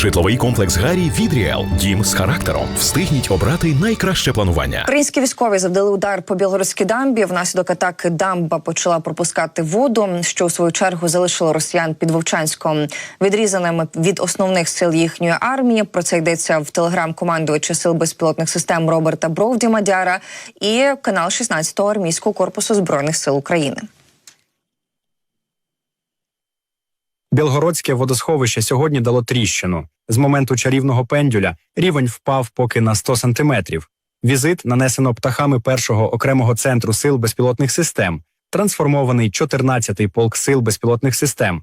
Житловий комплекс Гарі від Ріел. Дім з характером. Встигніть обрати найкраще планування. Українські військові завдали удар по білгородській дамбі. Внаслідок атаки дамба почала пропускати воду, що у свою чергу залишило росіян під Вовчанськом відрізаними від основних сил їхньої армії. Про це йдеться в телеграм-командувача сил безпілотних систем Роберта Бровді Мадяра і канал 16-го армійського корпусу збройних сил України. Білгородське водосховище сьогодні дало тріщину. З моменту чарівного пендюля рівень впав поки на 100 сантиметрів. Візит нанесено птахами першого окремого центру сил безпілотних систем, трансформований 14-й полк сил безпілотних систем.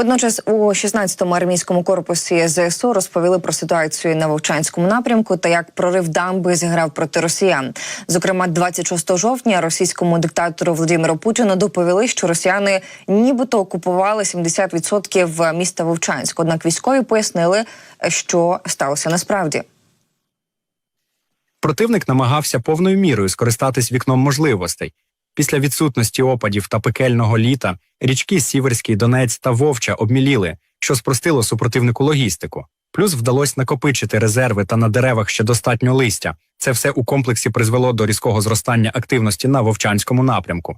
Водночас у 16-му армійському корпусі ЗСУ розповіли про ситуацію на Вовчанському напрямку та як прорив дамби зіграв проти росіян. Зокрема, 26 жовтня російському диктатору Володимиру Путіну доповіли, що росіяни нібито окупували 70% міста Вовчанськ. Однак військові пояснили, що сталося насправді. Противник намагався повною мірою скористатись вікном можливостей. Після відсутності опадів та пекельного літа річки Сіверський, Донець та Вовча обміліли, що спростило супротивнику логістику. Плюс вдалося накопичити резерви та на деревах ще достатньо листя. Це все у комплексі призвело до різкого зростання активності на Вовчанському напрямку.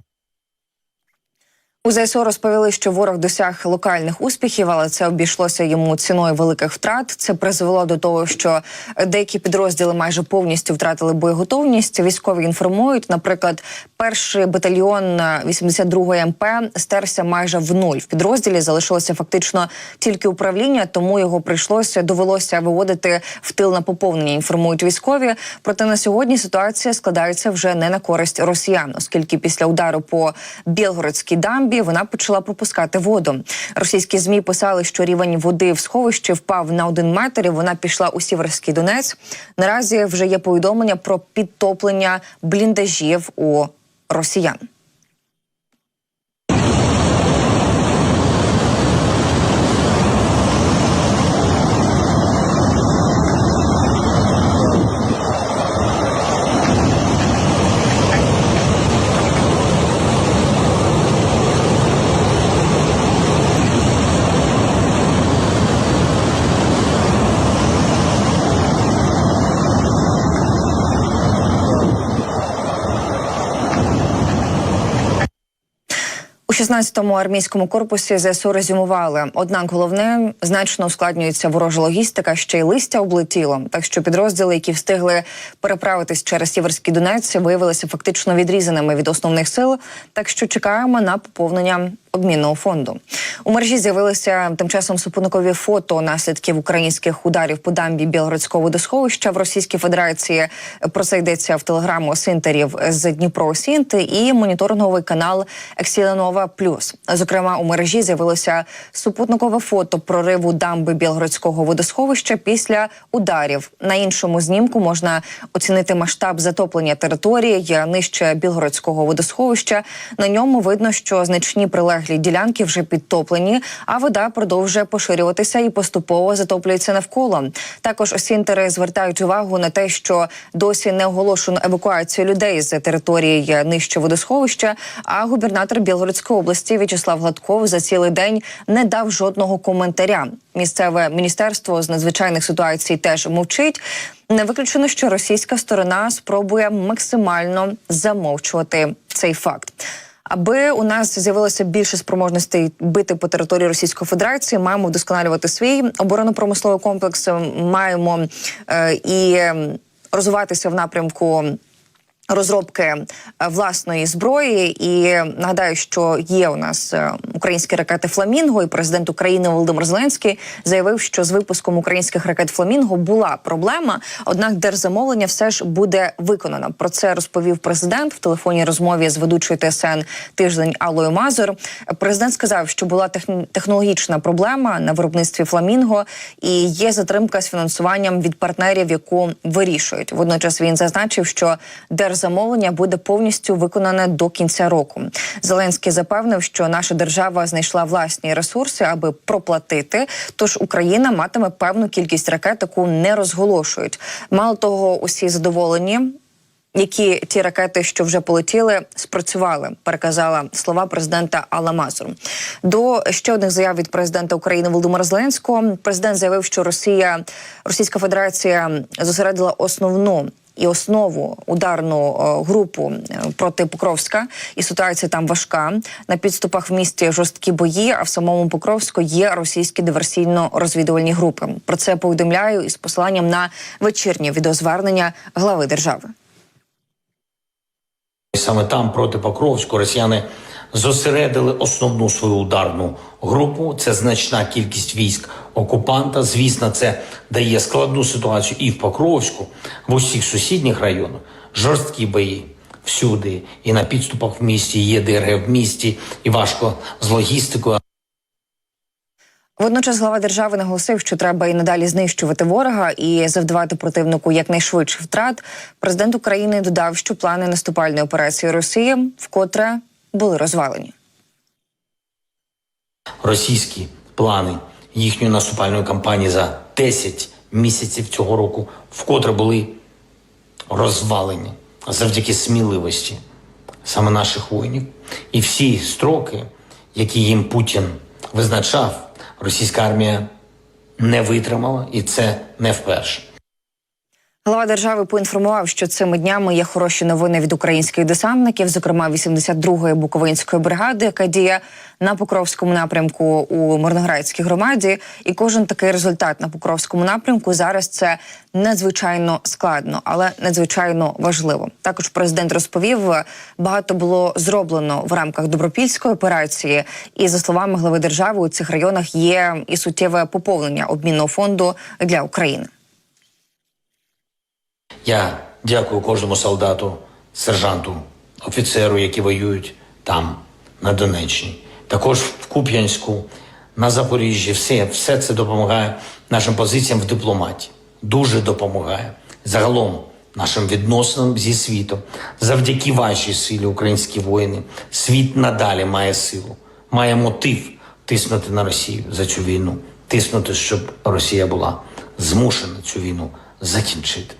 У ЗСУ розповіли, що ворог досяг локальних успіхів, але це обійшлося йому ціною великих втрат. Це призвело до того, що деякі підрозділи майже повністю втратили боєготовність. Військові інформують, наприклад, перший батальйон 82-ї МП стерся майже в нуль. В підрозділі залишилося фактично тільки управління, тому його прийшлося довелося виводити в тил на поповнення. Інформують військові. Проте на сьогодні ситуація складається вже не на користь росіян, оскільки після удару по Білгородській дамбі вона почала пропускати воду. Російські змі писали, що рівень води в сховищі впав на один метр. і Вона пішла у Сіверський Донець. Наразі вже є повідомлення про підтоплення бліндажів у росіян. У 16-му армійському корпусі ЗСУ резюмували. Однак головне значно ускладнюється ворожа логістика, ще й листя облетіло. Так що підрозділи, які встигли переправитись через Сіверський Донець, виявилися фактично відрізаними від основних сил. Так що чекаємо на поповнення обмінного фонду. У мережі з'явилися тим часом супутникові фото наслідків українських ударів по дамбі Білгородського водосховища в Російській Федерації. Про це йдеться в телеграму Синтерів з Дніпро Сінти і моніторинговий канал Ексіленова Плюс. Зокрема, у мережі з'явилося супутникове фото прориву дамби Білгородського водосховища після ударів. На іншому знімку можна оцінити масштаб затоплення території нижче Білгородського водосховища. На ньому видно, що значні прилеглі ділянки вже підтоплені, а вода продовжує поширюватися і поступово затоплюється навколо. Також осінтери звертають увагу на те, що досі не оголошено евакуацію людей з території нижче водосховища. А губернатор Білгородської області В'ячеслав Гладков за цілий день не дав жодного коментаря. Місцеве міністерство з надзвичайних ситуацій теж мовчить. Не виключено, що російська сторона спробує максимально замовчувати цей факт. Аби у нас з'явилося більше спроможностей бити по території Російської Федерації, маємо вдосконалювати свій оборонно-промисловий комплекс. Маємо е, і розвиватися в напрямку. Розробки е, власної зброї, і нагадаю, що є у нас е, українські ракети Фламінго, і президент України Володимир Зеленський заявив, що з випуском українських ракет Фламінго була проблема однак держзамовлення все ж буде виконано. Про це розповів президент в телефонній розмові з ведучою ТСН тиждень Аллою Мазур. Президент сказав, що була технологічна проблема на виробництві Фламінго, і є затримка з фінансуванням від партнерів, яку вирішують. Водночас він зазначив, що держ замовлення буде повністю виконане до кінця року. Зеленський запевнив, що наша держава знайшла власні ресурси, аби проплатити. Тож Україна матиме певну кількість ракет, яку не розголошують. Мало того, усі задоволені. які ті ракети, що вже полетіли, спрацювали. Переказала слова президента Алла Мазур. До ще одних заяв від президента України Володимира Зеленського. Президент заявив, що Росія, Російська Федерація зосередила основну і основу ударну е, групу е, проти Покровська, і ситуація там важка. На підступах в місті жорсткі бої. А в самому Покровську є російські диверсійно-розвідувальні групи. Про це повідомляю із посиланням на вечірнє відеозвернення глави держави. Саме там проти Покровську росіяни зосередили основну свою ударну групу. Це значна кількість військ окупанта. Звісно, це дає складну ситуацію і в Покровську, в усіх сусідніх районах. Жорсткі бої всюди, і на підступах в місті є ДРГ в місті, і важко з логістикою. Водночас глава держави наголосив, що треба і надалі знищувати ворога і завдавати противнику якнайшвидше втрат. Президент України додав, що плани наступальної операції Росії вкотре були розвалені. російські плани їхньої наступальної кампанії за 10 місяців цього року вкотре були розвалені завдяки сміливості саме наших воїнів. І всі строки, які їм Путін визначав, російська армія не витримала, і це не вперше. Глава держави поінформував, що цими днями є хороші новини від українських десантників, зокрема 82-ї Буковинської бригади, яка діє на Покровському напрямку у Мирноградській громаді. І кожен такий результат на Покровському напрямку зараз це надзвичайно складно, але надзвичайно важливо. Також президент розповів, багато було зроблено в рамках добропільської операції. І за словами глави держави, у цих районах є і суттєве поповнення обмінного фонду для України. Я дякую кожному солдату, сержанту, офіцеру, які воюють там, на Донеччині. Також в Куп'янську, на Запоріжжі. Все, все це допомагає нашим позиціям в дипломаті. Дуже допомагає. Загалом нашим відносинам зі світом. Завдяки вашій силі, українські воїни, світ надалі має силу, має мотив тиснути на Росію за цю війну, тиснути, щоб Росія була змушена цю війну закінчити.